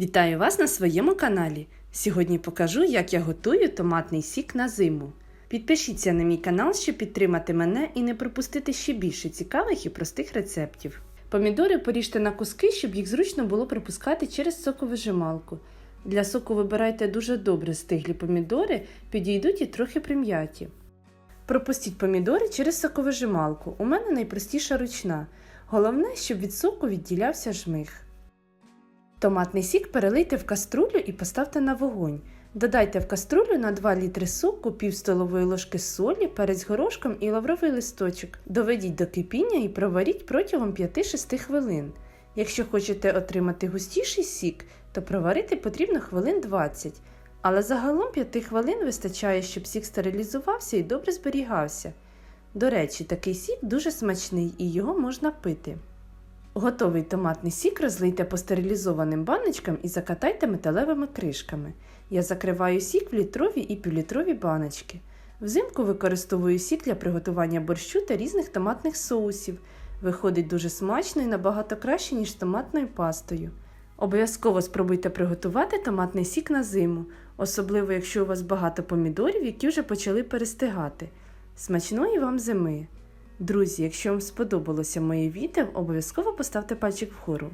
Вітаю вас на своєму каналі. Сьогодні покажу, як я готую томатний сік на зиму. Підпишіться на мій канал, щоб підтримати мене і не пропустити ще більше цікавих і простих рецептів. Помідори поріжте на куски, щоб їх зручно було пропускати через соковижималку. Для соку вибирайте дуже добре стиглі помідори, підійдуть і трохи прим'яті. Пропустіть помідори через соковижималку. У мене найпростіша ручна. Головне, щоб від соку відділявся жмих. Томатний сік перелийте в каструлю і поставте на вогонь. Додайте в каструлю на 2 літри соку, пів столової ложки солі, перець горошком і лавровий листочок. Доведіть до кипіння і проваріть протягом 5-6 хвилин. Якщо хочете отримати густіший сік, то проварити потрібно хвилин 20. Але загалом 5 хвилин вистачає, щоб сік стерилізувався і добре зберігався. До речі, такий сік дуже смачний і його можна пити. Готовий томатний сік розлийте по стерилізованим баночкам і закатайте металевими кришками. Я закриваю сік в літрові і півлітрові баночки. Взимку використовую сік для приготування борщу та різних томатних соусів. Виходить дуже смачно і набагато краще, ніж томатною пастою. Обов'язково спробуйте приготувати томатний сік на зиму, особливо якщо у вас багато помідорів, які вже почали перестигати. Смачної вам зими! Друзі, якщо вам сподобалося моє відео, обов'язково поставте пальчик вгору.